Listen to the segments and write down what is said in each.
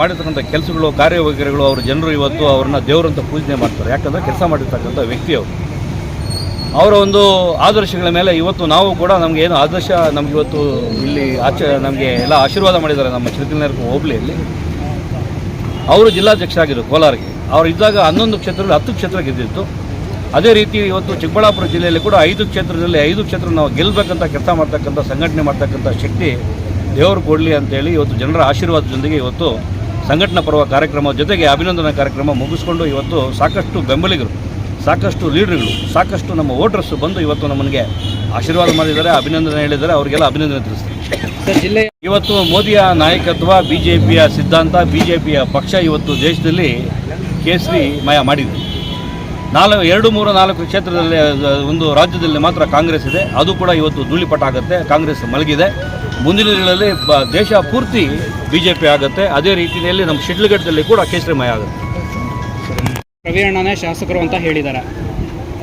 ಮಾಡಿರ್ತಕ್ಕಂಥ ಕೆಲಸಗಳು, ಕಾರ್ಯವೈಖರಿಗಳು, ಅವ್ರ ಜನರು ಇವತ್ತು ಅವ್ರನ್ನ ದೇವರಂತ ಪೂಜನೆ ಮಾಡ್ತಾರೆ. ಯಾಕಂದರೆ ಕೆಲಸ ಮಾಡಿರ್ತಕ್ಕಂಥ ವ್ಯಕ್ತಿ ಅವರು. ಅವರ ಒಂದು ಆದರ್ಶಗಳ ಮೇಲೆ ಇವತ್ತು ನಾವು ಕೂಡ ನಮಗೆ ಏನು ಆದರ್ಶ, ನಮ್ಗೆ ಇವತ್ತು ಇಲ್ಲಿ ಆಚೆ ನಮಗೆ ಎಲ್ಲ ಆಶೀರ್ವಾದ ಮಾಡಿದ್ದಾರೆ ನಮ್ಮ ಚಿರಕಲ್ನರ್ಕ ಹೋಬಳಿಯಲ್ಲಿ ಅವರು ಜಿಲ್ಲಾಧ್ಯಕ್ಷ ಆಗಿದ್ದರು ಕೋಲಾರಿಗೆ. ಅವರು ಇದ್ದಾಗ ಹನ್ನೊಂದು ಕ್ಷೇತ್ರದಲ್ಲಿ ಹತ್ತು ಕ್ಷೇತ್ರ ಗೆದ್ದಿತ್ತು. ಅದೇ ರೀತಿ ಇವತ್ತು ಚಿಕ್ಕಬಳ್ಳಾಪುರ ಜಿಲ್ಲೆಯಲ್ಲಿ ಕೂಡ ಐದು ಕ್ಷೇತ್ರದಲ್ಲಿ ಐದು ಕ್ಷೇತ್ರ ನಾವು ಗೆಲ್ಲಬೇಕಂತ ಕೆಲಸ ಮಾಡ್ತಕ್ಕಂಥ, ಸಂಘಟನೆ ಮಾಡ್ತಕ್ಕಂಥ ಶಕ್ತಿ ದೇವರು ಕೊಡಲಿ ಅಂತೇಳಿ ಇವತ್ತು ಜನರ ಆಶೀರ್ವಾದದೊಂದಿಗೆ ಇವತ್ತು ಸಂಘಟನಾ ಪರ್ವ ಕಾರ್ಯಕ್ರಮ ಜೊತೆಗೆ ಅಭಿನಂದನಾ ಕಾರ್ಯಕ್ರಮ ಮುಗಿಸ್ಕೊಂಡು ಇವತ್ತು ಸಾಕಷ್ಟು ಬೆಂಬಲಿಗರು ಸಾಕಷ್ಟು ಲೀಡರ್ಗಳು ಸಾಕಷ್ಟು ನಮ್ಮ ವೋಟರ್ಸ್ ಬಂದು ಇವತ್ತು ನಮಗೆ ಆಶೀರ್ವಾದ ಮಾಡಿದ್ದಾರೆ ಅಭಿನಂದನೆ ಹೇಳಿದ್ದಾರೆ ಅವರಿಗೆಲ್ಲ ಅಭಿನಂದನೆ ತಿಳಿಸ್ತೀನಿ. ಸರ್ ಜಿಲ್ಲೆಯ ಇವತ್ತು ಮೋದಿಯ ನಾಯಕತ್ವ ಬಿ ಜೆ ಪಿಯ ಸಿದ್ಧಾಂತ ಬಿ ಜೆ ಪಿಯ ಪಕ್ಷ ಇವತ್ತು ದೇಶದಲ್ಲಿ ಕೇಸರಿ ಮಯ ಮಾಡಿದೆ. ನಾಲ್ಕು ಎರಡು ಮೂರು ನಾಲ್ಕು ಕ್ಷೇತ್ರದಲ್ಲಿ ಒಂದು ರಾಜ್ಯದಲ್ಲಿ ಮಾತ್ರ ಕಾಂಗ್ರೆಸ್ ಇದೆ. ಅದು ಕೂಡ ಇವತ್ತು ಧೂಳಿಪಟ ಆಗುತ್ತೆ ಕಾಂಗ್ರೆಸ್ ಮಲಗಿದೆ. ಮುಂದಿನ ದಿನಗಳಲ್ಲಿ ಬ ದೇಶ ಪೂರ್ತಿ ಬಿ ಜೆ ಪಿ ಆಗುತ್ತೆ. ಅದೇ ರೀತಿಯಲ್ಲಿ ನಮ್ಮ ಶಿಡ್ಲಘಟ್ಟದಲ್ಲಿ ಕೂಡ ಕೇಸರಿಮಯ ಆಗುತ್ತೆ. ರವಿಯಣ್ಣನೇ ಶಾಸಕರು ಅಂತ ಹೇಳಿದ್ದಾರೆ.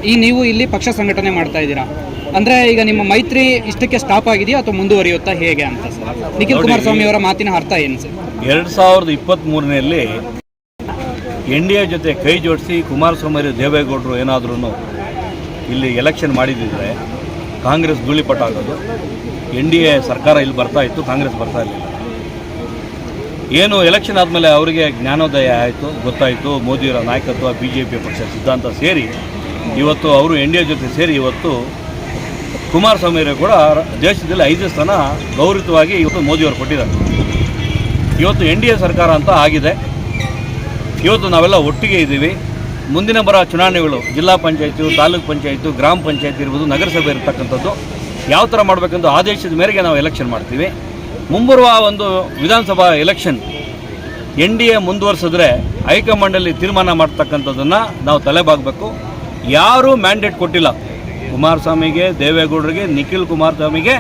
ಈ ನೀವು ಇಲ್ಲಿ ಪಕ್ಷ ಸಂಘಟನೆ ಮಾಡ್ತಾ ಇದ್ದೀರಾ? ಅಂದ್ರೆ ಈಗ ನಿಮ್ಮ ಮೈತ್ರಿ ಇಷ್ಟಕ್ಕೆ ಸ್ಟಾಪ್ ಆಗಿದೆಯಾ ಅಥವಾ ಮುಂದುವರಿಯುತ್ತಾ ಹೇಗೆ ಅಂತ ಸರ್? ನಿಖಿಲ್. ಕುಮಾರಸ್ವಾಮಿ ಅವರ ಮಾತಿನ ಅರ್ಥ ಏನು ಸರ್? ಎರಡು ಸಾವಿರದ ಇಪ್ಪತ್ತ್ಮೂರನೆಯಲ್ಲಿ ಎನ್ ಡಿ ಎ ಜೊತೆ ಕೈ ಜೋಡಿಸಿ ಕುಮಾರಸ್ವಾಮಿ ದೇವೇಗೌಡರು ಏನಾದ್ರೂ ಇಲ್ಲಿ ಎಲೆಕ್ಷನ್ ಮಾಡಿದ್ದಿದ್ರೆ ಕಾಂಗ್ರೆಸ್ ಧೂಳಿಪಟ ಆಗೋದು. ಎನ್ ಡಿ ಎ ಸರ್ಕಾರ ಇಲ್ಲಿ ಬರ್ತಾ ಇತ್ತು, ಕಾಂಗ್ರೆಸ್ ಬರ್ತಾ ಇರಲಿಲ್ಲ. ಏನು ಎಲೆಕ್ಷನ್ ಆದಮೇಲೆ ಅವರಿಗೆ ಜ್ಞಾನೋದಯ ಆಯಿತು, ಗೊತ್ತಾಯಿತು. ಮೋದಿಯವರ ನಾಯಕತ್ವ ಬಿ ಜೆ ಪಿ ಪಕ್ಷ, ಸಿದ್ಧಾಂತ ಸೇರಿ, ಇವತ್ತು ಅವರು ಎನ್ ಡಿ ಎ ಜೊತೆ ಸೇರಿ ಇವತ್ತು ಕುಮಾರಸ್ವಾಮಿಯವರು ಕೂಡ ದೇಶದಲ್ಲಿ ಐದು ಸ್ಥಾನ ಗೌರವವಾಗಿ ಇವತ್ತು ಮೋದಿಯವರು ಕೊಟ್ಟಿದ್ದಾರೆ. ಇವತ್ತು ಎನ್ ಡಿ ಎ ಸರ್ಕಾರ ಅಂತ ಆಗಿದೆ. ಇವತ್ತು ನಾವೆಲ್ಲ ಒಟ್ಟಿಗೆ ಇದ್ದೀವಿ. ಮುಂದಿನ ಬರ ಚುನಾವಣೆಗಳು ಜಿಲ್ಲಾ ಪಂಚಾಯತು, ತಾಲೂಕು ಪಂಚಾಯತು, ಗ್ರಾಮ ಪಂಚಾಯತ್ ಇರ್ಬೋದು, ನಗರಸಭೆ ಇರತಕ್ಕಂಥದ್ದು. ಯಾವ ಥರ ಮಾಡಬೇಕೆಂದು ಆದೇಶದ ಮೇರೆಗೆ ನಾವು ಎಲೆಕ್ಷನ್ ಮಾಡ್ತೀವಿ. ಮುಂಬರುವ ಒಂದು ವಿಧಾನಸಭಾ ಎಲೆಕ್ಷನ್ ಎನ್ ಡಿ ಎ ಮುಂದುವರಿಸಿದ್ರೆ ಹೈಕಮಾಂಡಲ್ಲಿ ತೀರ್ಮಾನ ಮಾಡ್ತಕ್ಕಂಥದ್ದನ್ನು ನಾವು ತಲೆಬಾಗಬೇಕು. ಯಾರೂ ಮ್ಯಾಂಡೇಟ್ ಕೊಟ್ಟಿಲ್ಲ. ಕುಮಾರಸ್ವಾಮಿಗೆ, ದೇವೇಗೌಡರಿಗೆ, ನಿಖಿಲ್ ಕುಮಾರಸ್ವಾಮಿಗೆ,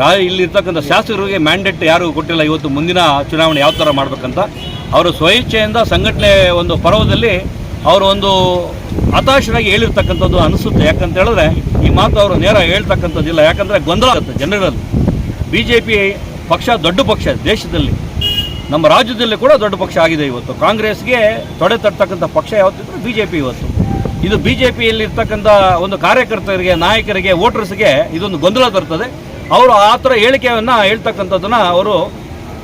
ರಾ, ಇಲ್ಲಿರ್ತಕ್ಕಂಥ ಶಾಸಕರಿಗೆ ಮ್ಯಾಂಡೇಟ್ ಯಾರಿಗೂ ಕೊಟ್ಟಿಲ್ಲ. ಇವತ್ತು ಮುಂದಿನ ಚುನಾವಣೆ ಯಾವ ಥರ ಮಾಡಬೇಕಂತ. ಅವರು ಸ್ವಇಚ್ಛೆಯಿಂದ ಸಂಘಟನೆ ಒಂದು ಪರ್ವದಲ್ಲಿ ಅವರು ಒಂದು ಹತಾಶರಾಗಿ ಹೇಳಿರ್ತಕ್ಕಂಥದ್ದು ಅನಿಸುತ್ತೆ. ಯಾಕಂತ ಹೇಳಿದ್ರೆ ಈ ಮಾತು ಅವರು ನೇರ ಹೇಳ್ತಕ್ಕಂಥದ್ದಿಲ್ಲ. ಯಾಕಂದರೆ ಗೊಂದಲ ಆಗುತ್ತೆ ಜನರಲ್ಲಿ. ಬಿ ಜೆ ಪಿ ಪಕ್ಷ ದೊಡ್ಡ ಪಕ್ಷ ದೇಶದಲ್ಲಿ. ನಮ್ಮ ರಾಜ್ಯದಲ್ಲಿ ಕೂಡ ದೊಡ್ಡ ಪಕ್ಷ ಆಗಿದೆ ಇವತ್ತು. ಕಾಂಗ್ರೆಸ್ಗೆ ತೊಡೆ ತಟ್ಟತಕ್ಕಂಥ ಪಕ್ಷ ಯಾವತ್ತಿದ್ರು ಬಿ ಜೆ ಪಿ ಇವತ್ತು. ಇದು ಬಿ ಜೆ ಪಿಯಲ್ಲಿ ಇರ್ತಕ್ಕಂಥ ಒಂದು ಕಾರ್ಯಕರ್ತರಿಗೆ, ನಾಯಕರಿಗೆ, ವೋಟರ್ಸ್ಗೆ ಇದೊಂದು ಗೊಂದಲ ತರ್ತದೆ. ಅವರು ಆ ಥರ ಹೇಳಿಕೆಯನ್ನು ಹೇಳ್ತಕ್ಕಂಥದ್ದನ್ನು ಅವರು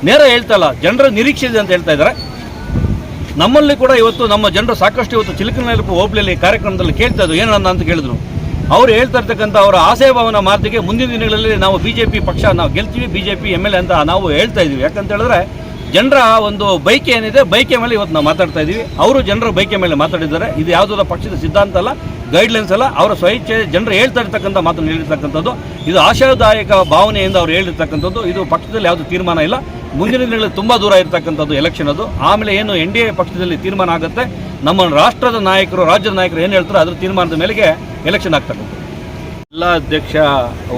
ನೇರ ಹೇಳ್ತಾ ಇಲ್ಲ. ಜನರ ನಿರೀಕ್ಷೆ ಇದೆ ಅಂತ ಹೇಳ್ತಾ ಇದ್ದಾರೆ. ನಮ್ಮಲ್ಲಿ ಕೂಡ ಇವತ್ತು ನಮ್ಮ ಜನರು ಸಾಕಷ್ಟು ಇವತ್ತು ಚಿಲಕನಲ್ಲಿ ಹೋಬಳಿಯಲ್ಲಿ ಕಾರ್ಯಕ್ರಮದಲ್ಲಿ ಕೇಳ್ತಾ ಇದ್ದು ಏನನ್ನ ಅಂತ ಕೇಳಿದ್ರು. ಅವ್ರು ಹೇಳ್ತಾ ಇರ್ತಕ್ಕಂಥ ಅವರ ಆಸೆ ಭಾವನ ಮಾತಿಗೆ ಮುಂದಿನ ದಿನಗಳಲ್ಲಿ ನಾವು ಬಿ ಜೆ ಪಿ ಪಕ್ಷ, ನಾವು ಗೆಲ್ತೀವಿ B J P M L A ಅಂತ ನಾವು ಹೇಳ್ತಾ ಇದ್ದೀವಿ. ಯಾಕಂತ ಹೇಳಿದ್ರೆ ಜನರ ಒಂದು ಬೈಕೆ ಏನಿದೆ ಬೈಕೆ ಮೇಲೆ ಇವತ್ತು ನಾವು ಮಾತಾಡ್ತಾ ಇದ್ದೀವಿ. ಅವರು ಜನರ ಬೈಕೆ ಮೇಲೆ ಮಾತಾಡಿದ್ದಾರೆ. ಇದು ಯಾವುದೋ ಪಕ್ಷದ ಸಿದ್ಧಾಂತ ಅಲ್ಲ. ಗೈಡ್ಲೈನ್ಸ್ ಅಲ್ಲ ಅವರ ಸ್ವಇಚ್ಛೆ ಜನರು ಹೇಳ್ತಾ ಇರ್ತಕ್ಕಂಥ ಮಾತನ್ನು ಹೇಳಿರ್ತಕ್ಕಂಥದ್ದು. ಇದು ಆಶಾದಾಯಕ ಭಾವನೆಯಿಂದ ಅವ್ರು ಹೇಳಿರ್ತಕ್ಕಂಥದ್ದು. ಇದು ಪಕ್ಷದಲ್ಲಿ ಯಾವುದು ತೀರ್ಮಾನ ಇಲ್ಲ. ಮುಂದಿನ ದಿನಗಳಲ್ಲಿ ತುಂಬ ದೂರ ಇರತಕ್ಕಂಥದ್ದು ಎಲೆಕ್ಷನ್ ಅದು. ಆಮೇಲೆ ಏನು ಎನ್ ಡಿ ಎ ಪಕ್ಷದಲ್ಲಿ ತೀರ್ಮಾನ ಆಗುತ್ತೆ. ನಮ್ಮ ರಾಷ್ಟ್ರದ ನಾಯಕರು, ರಾಜ್ಯದ ನಾಯಕರು ಏನು ಹೇಳ್ತಾರೋ ಅದ್ರ ತೀರ್ಮಾನದ ಮೇಲೆಗೆ ಎಲೆಕ್ಷನ್ ಆಗ್ತಕ್ಕಂಥದ್ದು. ಜಿಲ್ಲಾ ಅಧ್ಯಕ್ಷ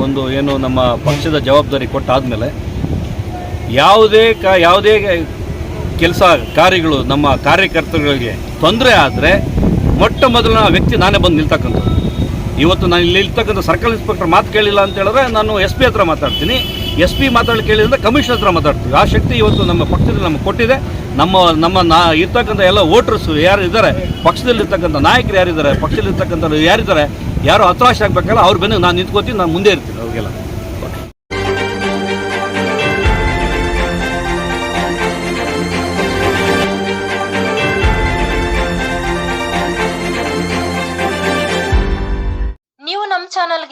ಒಂದು ಏನು ನಮ್ಮ ಪಕ್ಷದ ಜವಾಬ್ದಾರಿ ಕೊಟ್ಟಾದಮೇಲೆ ಯಾವುದೇ ಕ, ಯಾವುದೇ ಕೆಲಸ ಕಾರ್ಯಗಳು ನಮ್ಮ ಕಾರ್ಯಕರ್ತರುಗಳಿಗೆ ತೊಂದರೆ ಆದರೆ ಮೊಟ್ಟ ಮೊದಲ ವ್ಯಕ್ತಿ ನಾನೇ ಬಂದು ನಿಲ್ತಕ್ಕಂಥದ್ದು. ಇವತ್ತು ನಾನು ಇಲ್ಲಿ ಇರ್ತಕ್ಕಂಥ ಸರ್ಕಲ್ ಇನ್ಸ್ಪೆಕ್ಟರ್ ಮಾತು ಕೇಳಿಲ್ಲ ಅಂತ ಹೇಳಿದ್ರೆ ನಾನು ಎಸ್ ಪಿ ಹತ್ರ ಮಾತಾಡ್ತೀನಿ. ಎಸ್ ಪಿ ಮಾತಾಡಲು ಕೇಳಿದ್ರೆ ಕಮಿಷನ್ ಹತ್ರ ಮಾತಾಡ್ತೀವಿ. ಆ ಶಕ್ತಿ ಇವತ್ತು ನಮ್ಮ ಪಕ್ಷದಲ್ಲಿ ನಮಗೆ ಕೊಟ್ಟಿದೆ. ನಮ್ಮ ನಮ್ಮ ನಾ ಇರ್ತಕ್ಕಂಥ ಎಲ್ಲ ವೋಟರ್ಸು ಯಾರು ಇದ್ದಾರೆ, ಪಕ್ಷದಲ್ಲಿರ್ತಕ್ಕಂಥ ನಾಯಕರು ಯಾರಿದ್ದಾರೆ ಪಕ್ಷದಲ್ಲಿರ್ತಕ್ಕಂಥ ಯಾರಿದ್ದಾರೆ ಯಾರು ಹತಾಶ ಆಗಬೇಕಲ್ಲ ಅವ್ರ ಬೆನ್ನಿಗೆ ನಾನು ನಿಂತ್ಕೋತೀನಿ, ನಾನು ಮುಂದೆ ಇರ್ತೀನಿ. ಅವ್ರಿಗೆಲ್ಲ.